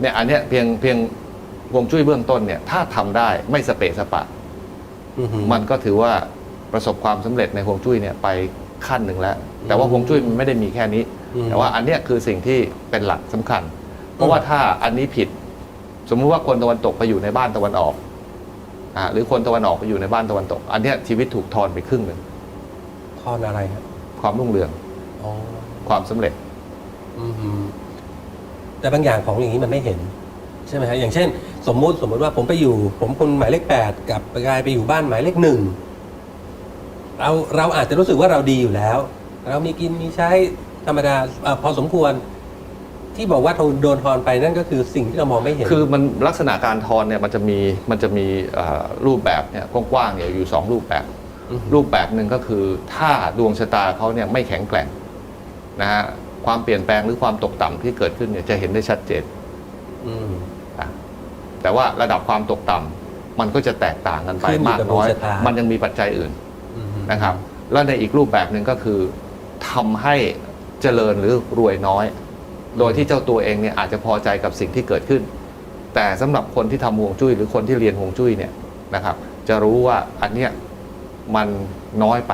เนี่ยอันเนี้ยเพียงเพียงฮวงจุ้ยเบื้องต้นเนี่ยถ้าทำได้ไม่สเปะสปะอือหือมันก็ถือว่าประสบความสำเร็จในฮวงจุ้ยเนี่ยไปขั้นหนึ่งแล้ว แต่ว่าอืมฮวงจุ้ยมันไม่ได้มีแค่นี้อืมแต่ว่าอันเนี้ยคือสิ่งที่เป็นหลักสำคัญ เพราะว่าถ้าอันนี้ผิด สมมุติว่าคนตะวันตกไปอยู่ในบ้านตะวันออกอ่าหรือคนตะวันออกไปอยู่ในบ้านตะวันตก อันเนี้ยชีวิตถูกทอนไปครึ่งหนึ่งทอนอะไรครับความรุ่งเรืองอ๋อความสำเร็จอือหือ แต่บางอย่างของอย่างนี้มันไม่เห็นใช่ไหมฮะอย่างเช่น สมมุติสมมุติว่าผมไปอยู่ ผมคนหมายเลขแปดกับกลายไปอยู่บ้านหมายเลขหนึ่งเราเราอาจจะรู้สึกว่าเราดีอยู่แล้ว เรามีกินมีใช้ธรรมดาเออพอสมควรที่บอกว่าโดนทอนไปนั่นก็คือสิ่งที่เรามองไม่เห็น คือมันลักษณะการทอนเนี่ยมันจะมีมันจะมีเอ่อรูปแบบเนี่ยกว้างๆเนี่ยอยู่สองรูปแบบอือหือรูปแบบหนึ่งก็คือถ้าดวงชะตาเขาเนี่ยไม่แข็งแกร่งนะฮะ ความเปลี่ยนแปลงหรือความตกต่ำที่เกิดขึ้นเนี่ยจะเห็นได้ชัดเจนอืมอะแต่ว่าระดับความตกต่ำมันก็จะแตกต่างกันไปขึ้นอยู่มากกับน้อยดวงชะตามัมันยังมีปัจจัยอื่นอือหือนะครับ แล้วในอีกรูปแบบหนึ่งก็คือทำให้เจริญหรือรวยน้อย โดยที่เจ้าตัวเองเนี่ยอาจจะพอใจกับสิ่งที่เกิดขึ้น แต่สำหรับคนที่ทำฮวงจุ้ยหรือคนที่เรียนฮวงจุ้ยเนี่ยนะครับ จะรู้ว่าอันเนี้ยมันน้อยไป